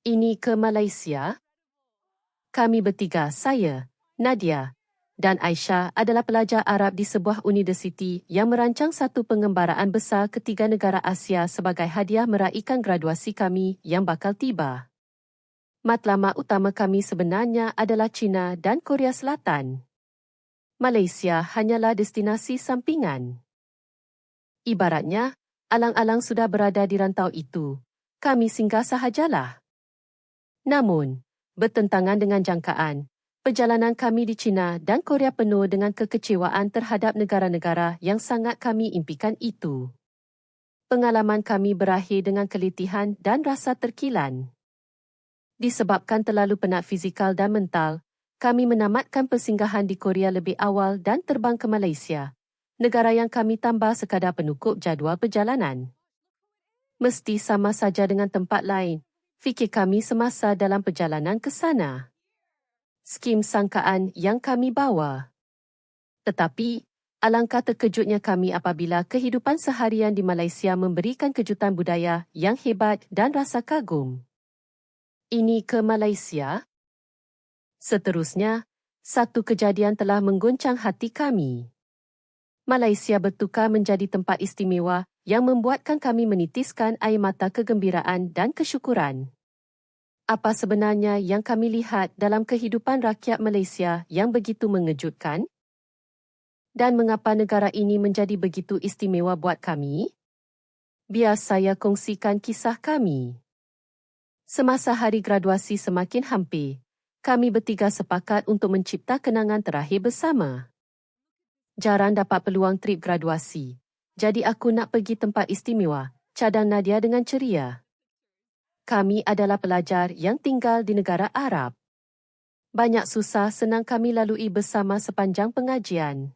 Ini ke Malaysia? Kami bertiga, saya, Nadia dan Aisyah adalah pelajar Arab di sebuah universiti yang merancang satu pengembaraan besar ketiga negara Asia sebagai hadiah meraihkan graduasi kami yang bakal tiba. Matlamat utama kami sebenarnya adalah China dan Korea Selatan. Malaysia hanyalah destinasi sampingan. Ibaratnya, alang-alang sudah berada di rantau itu. Kami singgah sahajalah. Namun, bertentangan dengan jangkaan, perjalanan kami di China dan Korea penuh dengan kekecewaan terhadap negara-negara yang sangat kami impikan itu. Pengalaman kami berakhir dengan kelitihan dan rasa terkilan. Disebabkan terlalu penat fizikal dan mental, kami menamatkan persinggahan di Korea lebih awal dan terbang ke Malaysia, negara yang kami tambah sekadar penukup jadual perjalanan. Mesti sama saja dengan tempat lain, fikir kami semasa dalam perjalanan ke sana. Skim sangkaan yang kami bawa. Tetapi, alangkah terkejutnya kami apabila kehidupan seharian di Malaysia memberikan kejutan budaya yang hebat dan rasa kagum. Ini ke Malaysia? Seterusnya, satu kejadian telah mengguncang hati kami. Malaysia bertukar menjadi tempat istimewa yang membuatkan kami menitiskan air mata kegembiraan dan kesyukuran. Apa sebenarnya yang kami lihat dalam kehidupan rakyat Malaysia yang begitu mengejutkan? Dan mengapa negara ini menjadi begitu istimewa buat kami? Biar saya kongsikan kisah kami. Semasa hari graduasi semakin hampir, kami bertiga sepakat untuk mencipta kenangan terakhir bersama. Jarang dapat peluang trip graduasi, jadi aku nak pergi tempat istimewa, cadang Nadia dengan ceria. Kami adalah pelajar yang tinggal di negara Arab. Banyak susah senang kami lalui bersama sepanjang pengajian.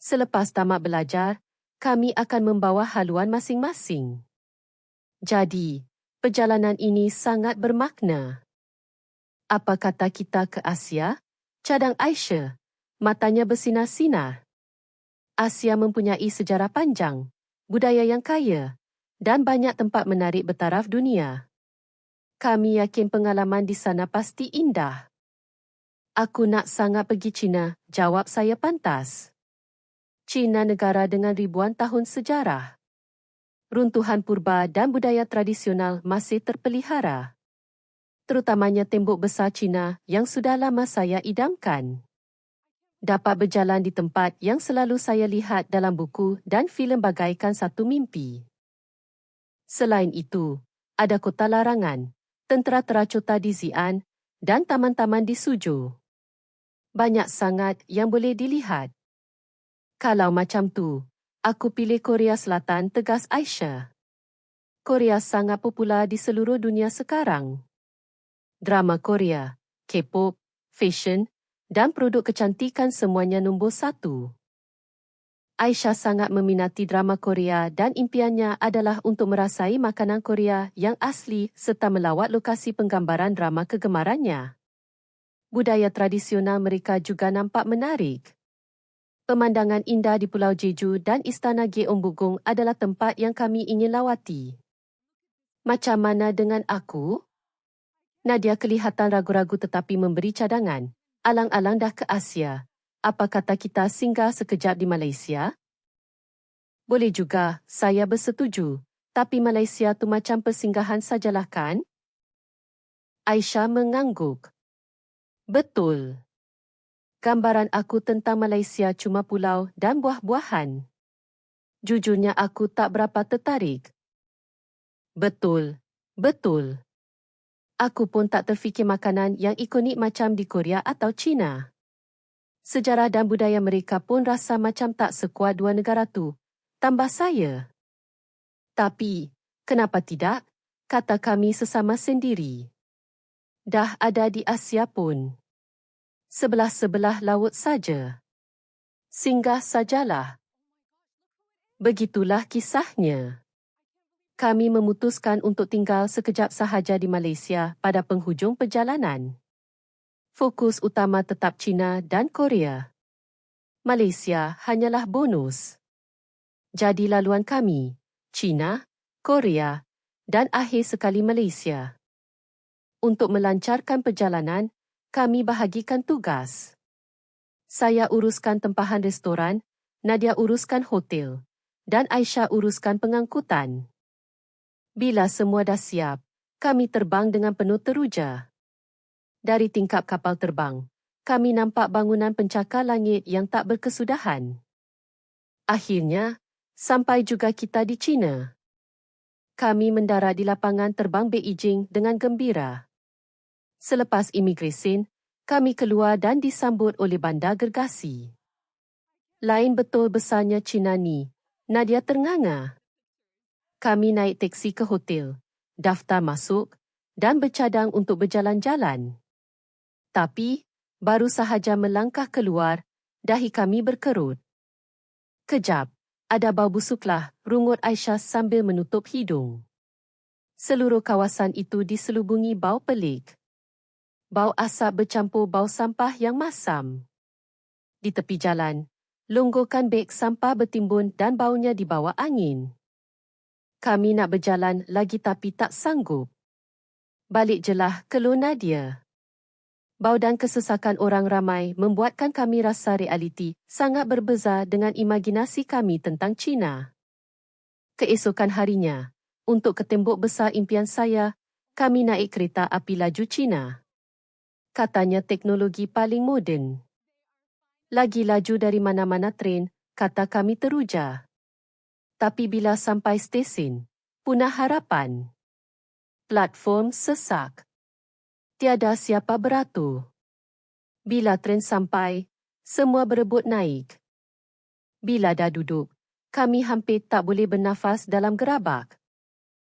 Selepas tamat belajar, kami akan membawa haluan masing-masing. Jadi, perjalanan ini sangat bermakna. Apa kata kita ke Asia? Cadang Aisyah, matanya bersinar-sinar. Asia mempunyai sejarah panjang, budaya yang kaya dan banyak tempat menarik bertaraf dunia. Kami yakin pengalaman di sana pasti indah. Aku nak sangat pergi China, jawab saya pantas. China negara dengan ribuan tahun sejarah. Runtuhan purba dan budaya tradisional masih terpelihara. Terutamanya tembok besar China yang sudah lama saya idamkan dapat berjalan di tempat yang selalu saya lihat dalam buku dan filem bagaikan satu mimpi. Selain itu, ada kota larangan, tentera teracuta di Xi'an dan taman-taman di Suzhou. Banyak sangat yang boleh dilihat. Kalau macam tu, aku pilih Korea Selatan tegas Aisyah. Korea sangat popular di seluruh dunia sekarang. Drama Korea, K-pop, fashion dan produk kecantikan semuanya nombor satu. Aisyah sangat meminati drama Korea dan impiannya adalah untuk merasai makanan Korea yang asli serta melawat lokasi penggambaran drama kegemarannya. Budaya tradisional mereka juga nampak menarik. Pemandangan indah di Pulau Jeju dan Istana Geom Bugung adalah tempat yang kami ingin lawati. Macam mana dengan aku? Nadia kelihatan ragu-ragu tetapi memberi cadangan alang-alang dah ke Asia. Apa kata kita singgah sekejap di Malaysia? Boleh juga, saya bersetuju. Tapi Malaysia tu macam persinggahan sajalah kan? Aisyah mengangguk. Betul. Gambaran aku tentang Malaysia cuma pulau dan buah-buahan. Jujurnya aku tak berapa tertarik. Betul. Betul aku pun tak terfikir makanan yang ikonik macam di Korea atau China. Sejarah dan budaya mereka pun rasa macam tak sekuat dua negara tu. Tambah saya. Tapi, kenapa tidak? Kata kami sesama sendiri. Dah ada di Asia pun. Sebelah-sebelah laut saja. Singgah sajalah. Begitulah kisahnya kami memutuskan untuk tinggal sekejap sahaja di Malaysia pada penghujung perjalanan. Fokus utama tetap China dan Korea. Malaysia hanyalah bonus. Jadi laluan kami, China, Korea dan akhir sekali Malaysia. Untuk melancarkan perjalanan, kami bahagikan tugas. Saya uruskan tempahan restoran, Nadia uruskan hotel, dan Aisyah uruskan pengangkutan. Bila semua dah siap, kami terbang dengan penuh teruja. Dari tingkap kapal terbang, kami nampak bangunan pencakar langit yang tak berkesudahan. Akhirnya, sampai juga kita di China. Kami mendarat di lapangan terbang Beijing dengan gembira. Selepas imigresen, kami keluar dan disambut oleh bandar gergasi. Lain betul besarnya Cina ni, Nadia ternganga. Kami naik teksi ke hotel, daftar masuk dan bercadang untuk berjalan-jalan. Tapi, baru sahaja melangkah keluar, dahi kami berkerut. Kejap, ada bau busuklah, rungut Aisyah sambil menutup hidung. Seluruh kawasan itu diselubungi bau pelik bau asap bercampur bau sampah yang masam. Di tepi jalan, longgokan beg sampah bertimbun dan baunya dibawa angin. Kami nak berjalan lagi tapi tak sanggup. Balik jelah ke Nadia. Bau dan kesesakan orang ramai membuatkan kami rasa realiti sangat berbeza dengan imajinasi kami tentang China. Keesokan harinya, untuk ketembok besar impian saya, kami naik kereta api laju China katanya teknologi paling moden. Lagi laju dari mana-mana tren, kata kami teruja. Tapi bila sampai stesen, punah harapan. Platform sesak. Tiada siapa beratur. Bila tren sampai, semua berebut naik. Bila dah duduk, kami hampir tak boleh bernafas dalam gerabak.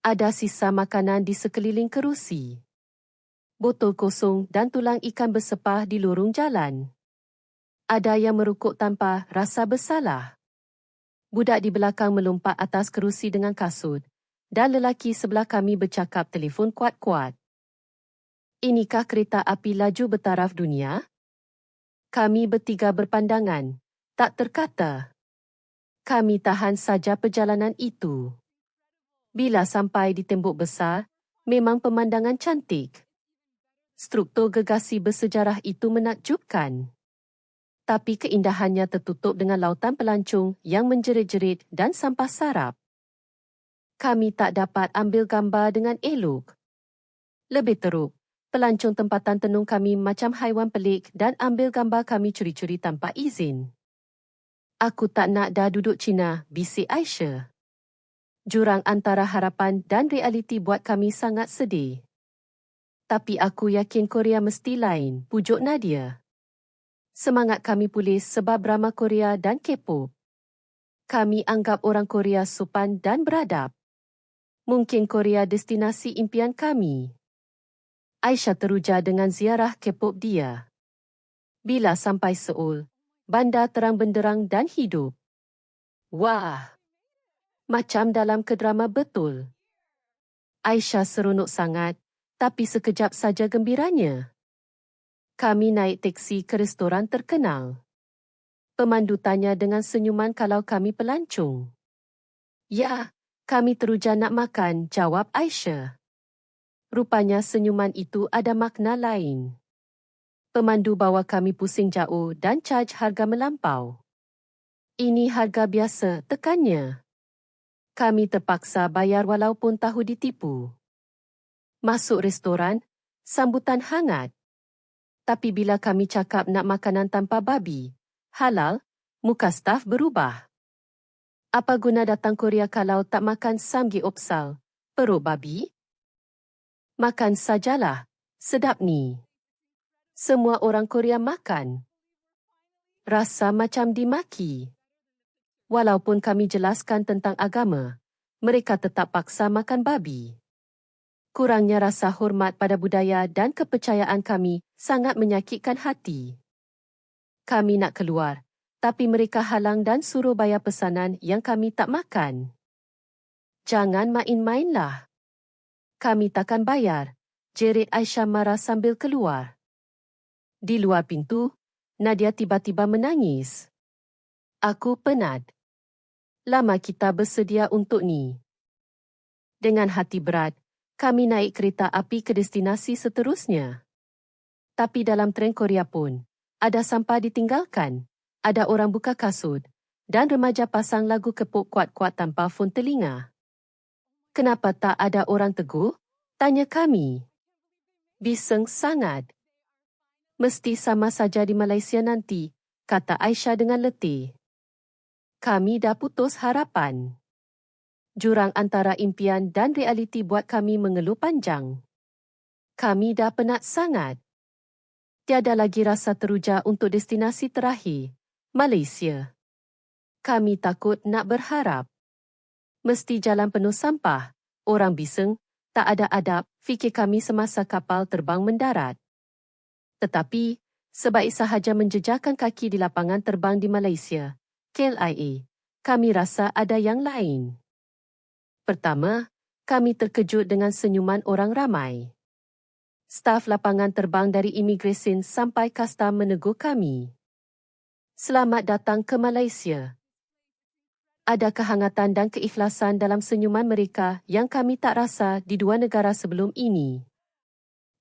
Ada sisa makanan di sekeliling kerusi botol kosong dan tulang ikan bersepah di lorong jalan. Ada yang merukuk tanpa rasa bersalah. Budak di belakang melompat atas kerusi dengan kasut dan lelaki sebelah kami bercakap telefon kuat-kuat. Inikah kereta api laju bertaraf dunia? Kami bertiga berpandangan, tak terkata. Kami tahan saja perjalanan itu. Bila sampai di tembok besar, memang pemandangan cantik struktur gegasi bersejarah itu menakjubkan. Tapi keindahannya tertutup dengan lautan pelancong yang menjerit-jerit dan sampah sarap. Kami tak dapat ambil gambar dengan elok. Lebih teruk, pelancong tempatan tenung kami macam haiwan pelik dan ambil gambar kami curi-curi tanpa izin. Aku tak nak dah duduk Cina, bisik Aisyah. Jurang antara harapan dan realiti buat kami sangat sedih tapi aku yakin Korea mesti lain, pujuk Nadia. Semangat kami pulih sebab drama Korea dan K-pop. Kami anggap orang Korea sopan dan beradab. Mungkin Korea destinasi impian kami. Aisyah teruja dengan ziarah K-pop dia. Bila sampai Seoul, bandar terang benderang dan hidup. Wah! Macam dalam kedrama betul. Aisyah seronok sangat tapi sekejap saja gembiranya. Kami naik teksi ke restoran terkenal. Pemandu tanya dengan senyuman kalau kami pelancong. Ya, kami teruja nak makan, jawab Aisyah. Rupanya senyuman itu ada makna lain. Pemandu bawa kami pusing jauh dan caj harga melampau. Ini harga biasa, tekannya. Kami terpaksa bayar walaupun tahu ditipu. Masuk restoran, sambutan hangat. Tapi bila kami cakap nak makanan tanpa babi, halal, muka staf berubah. Apa guna datang Korea kalau tak makan samgi opsal, perut babi? Makan sajalah, sedap ni. Semua orang Korea makan. Rasa macam dimaki. Walaupun kami jelaskan tentang agama, mereka tetap paksa makan babi kurangnya rasa hormat pada budaya dan kepercayaan kami sangat menyakitkan hati. Kami nak keluar, tapi mereka halang dan suruh bayar pesanan yang kami tak makan. Jangan main-mainlah. Kami takkan bayar, jerit Aisyah marah sambil keluar. Di luar pintu, Nadia tiba-tiba menangis. Aku penat. Lama kita bersedia untuk ni. Dengan hati berat, Kami naik kereta api ke destinasi seterusnya. Tapi dalam tren Korea pun, ada sampah ditinggalkan, ada orang buka kasut, dan remaja pasang lagu kepuk kuat-kuat tanpa fon telinga. Kenapa tak ada orang teguh? Tanya kami. Bising sangat. Mesti sama saja di Malaysia nanti, kata Aisyah dengan letih. Kami dah putus harapan. Jurang antara impian dan realiti buat kami mengeluh panjang. Kami dah penat sangat. Tiada lagi rasa teruja untuk destinasi terakhir, Malaysia. Kami takut nak berharap. Mesti jalan penuh sampah, orang bising, tak ada adab, fikir kami semasa kapal terbang mendarat. Tetapi, sebaik sahaja menjejakkan kaki di lapangan terbang di Malaysia, KLIA, kami rasa ada yang lain. Pertama, kami terkejut dengan senyuman orang ramai. Staf lapangan terbang dari imigresen sampai kasta menegur kami. Selamat datang ke Malaysia. Ada kehangatan dan keikhlasan dalam senyuman mereka yang kami tak rasa di dua negara sebelum ini.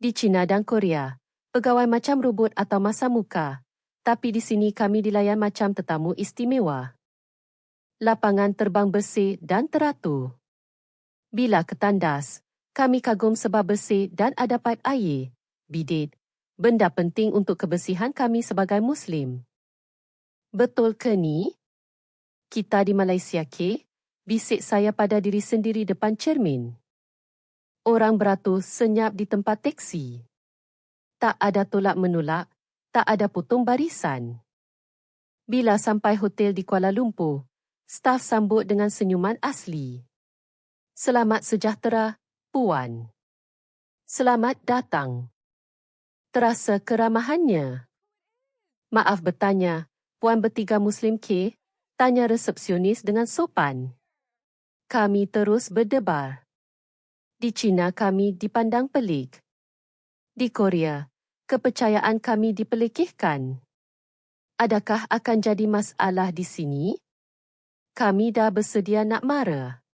Di China dan Korea, pegawai macam robot atau masa muka, tapi di sini kami dilayan macam tetamu istimewa. Lapangan terbang bersih dan teratur. Bila ketandas, kami kagum sebab bersih dan ada paip air, bidet, benda penting untuk kebersihan kami sebagai Muslim. Betul ke ni? Kita di Malaysia ke? Bisik saya pada diri sendiri depan cermin. Orang beratus senyap di tempat teksi tak ada tolak menolak, tak ada putung barisan. Bila sampai hotel di Kuala Lumpur, staf sambut dengan senyuman asli. Selamat sejahtera, Puan. Selamat datang. Terasa keramahannya. Maaf bertanya, Puan bertiga Muslim ke? Tanya resepsionis dengan sopan. Kami terus berdebar. Di China kami dipandang pelik. Di Korea, kepercayaan kami dipelikihkan. Adakah akan jadi masalah di sini? Kami dah bersedia nak marah.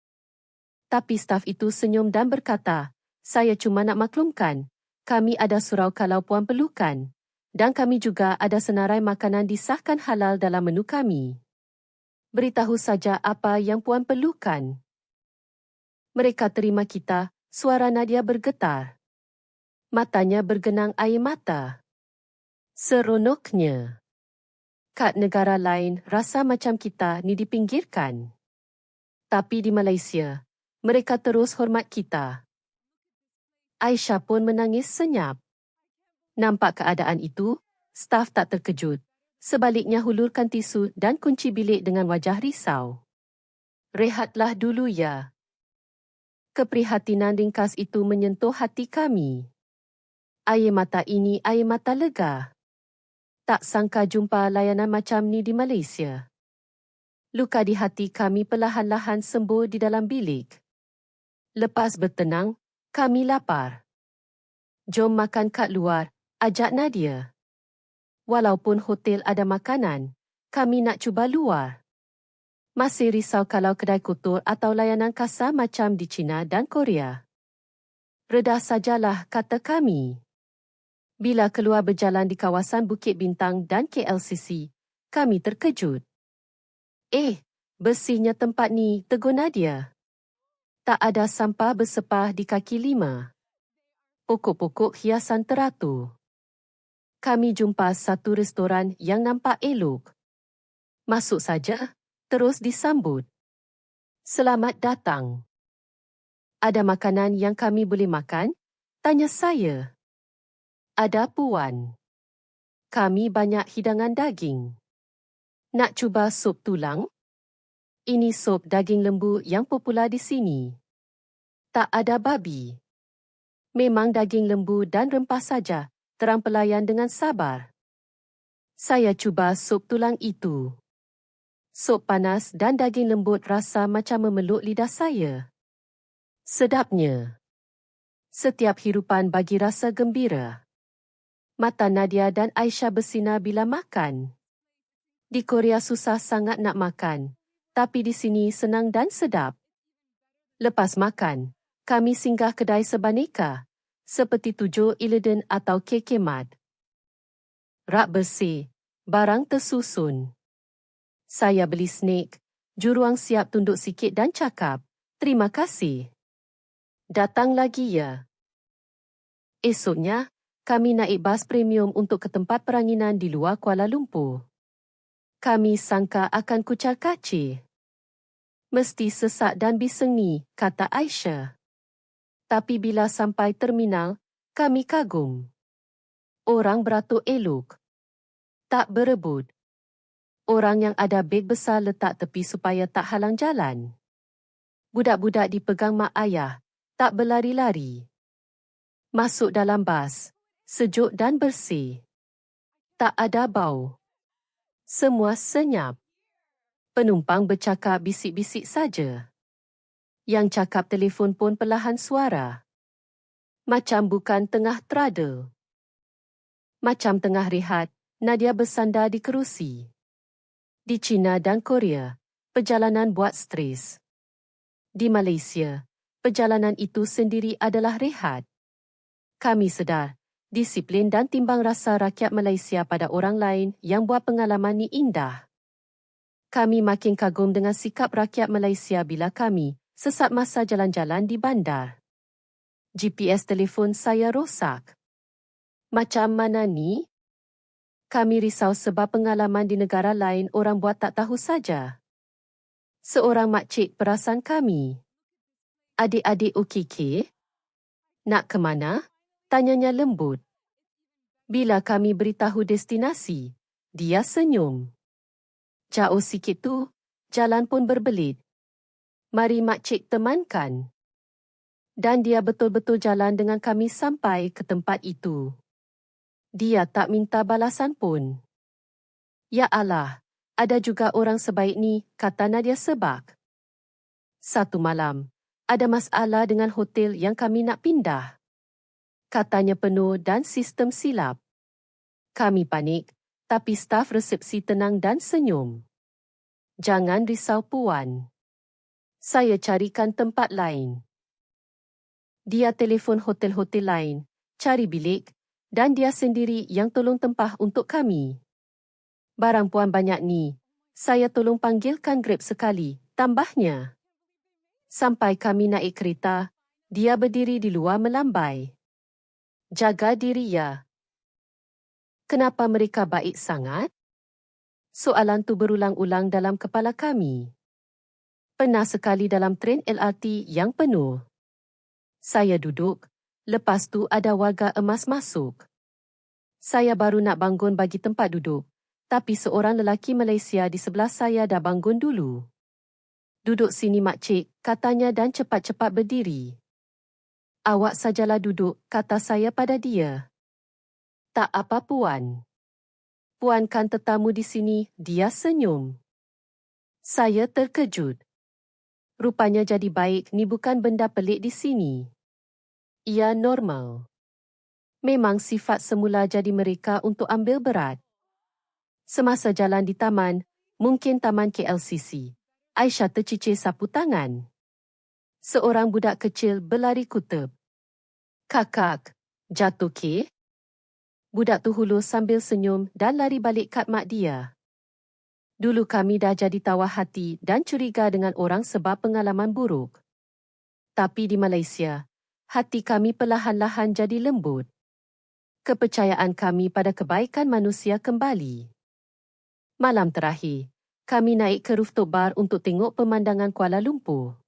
Tapi staf itu senyum dan berkata, saya cuma nak maklumkan, kami ada surau kalau puan perlukan. Dan kami juga ada senarai makanan disahkan halal dalam menu kami. Beritahu saja apa yang puan perlukan. Mereka terima kita, suara Nadia bergetar matanya bergenang air mata. Seronoknya. Kat negara lain, rasa macam kita ni dipinggirkan. Tapi di Malaysia, mereka terus hormat kita. Aisyah pun menangis senyap. Nampak keadaan itu, staf tak terkejut. Sebaliknya hulurkan tisu dan kunci bilik dengan wajah risau. Rehatlah dulu ya. Keprihatinan ringkas itu menyentuh hati kami. Air mata ini air mata lega. Tak sangka jumpa layanan macam ni di Malaysia. Luka di hati kami perlahan-lahan sembuh di dalam bilik. Lepas bertenang, kami lapar. Jom makan kat luar, ajak Nadia. Walaupun hotel ada makanan, kami nak cuba luar. Masih risau kalau kedai kotor atau layanan kasar macam di China dan Korea. Redah sajalah, kata kami. Bila keluar berjalan di kawasan Bukit Bintang dan KLCC, kami terkejut. Eh, bersihnya tempat ni, tegur Nadia. Tak ada sampah bersepah di kaki lima. Pokok-pokok hiasan teratur. Kami jumpa satu restoran yang nampak elok. Masuk saja, terus disambut. Selamat datang. Ada makanan yang kami boleh makan? Tanya saya. Ada puan. Kami banyak hidangan daging. Nak cuba sup tulang? Ini sup daging lembu yang popular di sini. Tak ada babi. Memang daging lembu dan rempah saja, terang pelayan dengan sabar. Saya cuba sup tulang itu. Sup panas dan daging lembut rasa macam memeluk lidah saya. Sedapnya. Setiap hirupan bagi rasa gembira. Mata Nadia dan Aisyah bersinar bila makan. Di Korea susah sangat nak makan, tapi di sini senang dan sedap. Lepas makan, kami singgah kedai sebaneka, seperti Tujuh Ileden atau KK Mart. Rak bersih, barang tersusun. Saya beli snake, juruang siap tunduk sikit dan cakap, terima kasih. Datang lagi ya. Esoknya, kami naik bas premium untuk ke tempat peranginan di luar Kuala Lumpur. Kami sangka akan kucar kacir. Mesti sesak dan bisengi, kata Aisyah. Tapi bila sampai terminal, kami kagum. Orang beratur elok. Tak berebut. Orang yang ada beg besar letak tepi supaya tak halang jalan. Budak-budak dipegang mak ayah, tak berlari-lari. Masuk dalam bas, sejuk dan bersih. Tak ada bau. Semua senyap. Penumpang bercakap bisik-bisik saja. Yang cakap telefon pun perlahan suara. Macam bukan tengah terada. Macam tengah rehat, Nadia bersandar di kerusi. Di China dan Korea, perjalanan buat stres. Di Malaysia, perjalanan itu sendiri adalah rehat. Kami sedar, disiplin dan timbang rasa rakyat Malaysia pada orang lain yang buat pengalaman ni indah. Kami makin kagum dengan sikap rakyat Malaysia bila kami sesat masa jalan-jalan di bandar. GPS telefon saya rosak. Macam mana ni? Kami risau sebab pengalaman di negara lain orang buat tak tahu saja. Seorang makcik perasan kami. Adik-adik UKK? Nak ke mana? Tanyanya lembut. Bila kami beritahu destinasi, dia senyum. Jauh sikit tu, jalan pun berbelit. Mari makcik temankan. Dan dia betul-betul jalan dengan kami sampai ke tempat itu. Dia tak minta balasan pun. Ya Allah, ada juga orang sebaik ni, kata Nadia sebak. Satu malam, ada masalah dengan hotel yang kami nak pindah katanya penuh dan sistem silap. Kami panik, tapi staf resepsi tenang dan senyum. Jangan risau puan. Saya carikan tempat lain. Dia telefon hotel-hotel lain, cari bilik dan dia sendiri yang tolong tempah untuk kami. Barang puan banyak ni, saya tolong panggilkan Grab sekali, tambahnya. Sampai kami naik kereta, dia berdiri di luar melambai jaga diri ya. Kenapa mereka baik sangat? Soalan tu berulang-ulang dalam kepala kami. Pernah sekali dalam tren LRT yang penuh. Saya duduk, lepas tu ada warga emas masuk. Saya baru nak bangun bagi tempat duduk, tapi seorang lelaki Malaysia di sebelah saya dah bangun dulu. Duduk sini makcik, katanya dan cepat-cepat berdiri. Awak sajalah duduk, kata saya pada dia. Tak apa puan. Puan kan tetamu di sini, dia senyum. Saya terkejut. Rupanya jadi baik ni bukan benda pelik di sini. Ia normal. Memang sifat semula jadi mereka untuk ambil berat. Semasa jalan di taman, mungkin taman KLCC, Aisyah tercicir sapu tangan. Seorang budak kecil berlari kutub. Kakak, jatuh ke? Budak tu hulus sambil senyum dan lari balik kat mak dia. Dulu kami dah jadi tawah hati dan curiga dengan orang sebab pengalaman buruk. Tapi di Malaysia, hati kami perlahan-lahan jadi lembut. Kepercayaan kami pada kebaikan manusia kembali. Malam terakhir, kami naik ke rooftop bar untuk tengok pemandangan Kuala Lumpur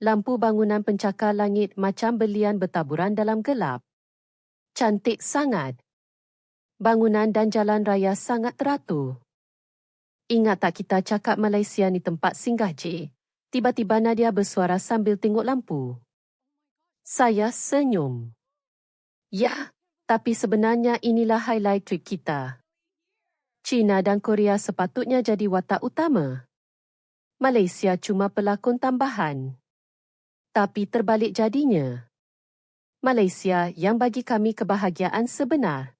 lampu bangunan pencakar langit macam belian bertaburan dalam gelap. Cantik sangat. Bangunan dan jalan raya sangat teratur. Ingat tak kita cakap Malaysia ni tempat singgah je? Tiba-tiba Nadia bersuara sambil tengok lampu. Saya senyum. Ya, tapi sebenarnya inilah highlight trip kita. China dan Korea sepatutnya jadi watak utama. Malaysia cuma pelakon tambahan tapi terbalik jadinya. Malaysia yang bagi kami kebahagiaan sebenar.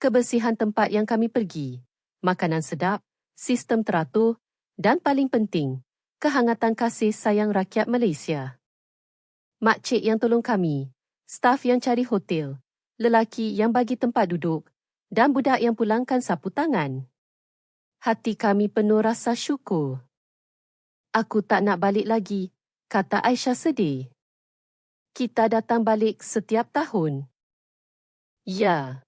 Kebersihan tempat yang kami pergi, makanan sedap, sistem teratur dan paling penting, kehangatan kasih sayang rakyat Malaysia. makcik yang tolong kami, staf yang cari hotel, lelaki yang bagi tempat duduk dan budak yang pulangkan sapu tangan. Hati kami penuh rasa syukur. Aku tak nak balik lagi, kata Aisyah sedih. Kita datang balik setiap tahun. Ya.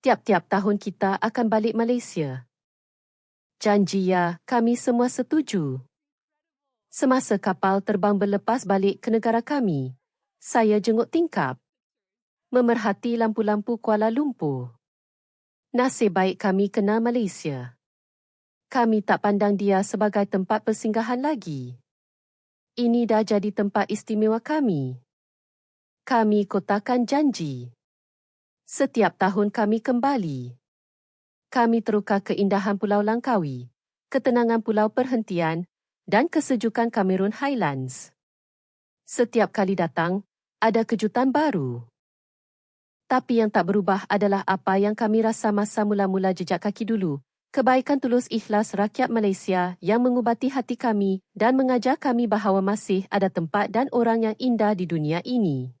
Tiap-tiap tahun kita akan balik Malaysia. Janji ya, kami semua setuju. Semasa kapal terbang berlepas balik ke negara kami, saya jenguk tingkap. Memerhati lampu-lampu Kuala Lumpur. Nasib baik kami kenal Malaysia kami tak pandang dia sebagai tempat persinggahan lagi. Ini dah jadi tempat istimewa kami. Kami kotakan janji. Setiap tahun kami kembali. Kami terukar keindahan Pulau Langkawi, ketenangan Pulau Perhentian dan kesejukan Cameron Highlands. Setiap kali datang, ada kejutan baru. Tapi yang tak berubah adalah apa yang kami rasa masa mula-mula jejak kaki dulu, kebaikan tulus ikhlas rakyat Malaysia yang mengubati hati kami dan mengajar kami bahawa masih ada tempat dan orang yang indah di dunia ini.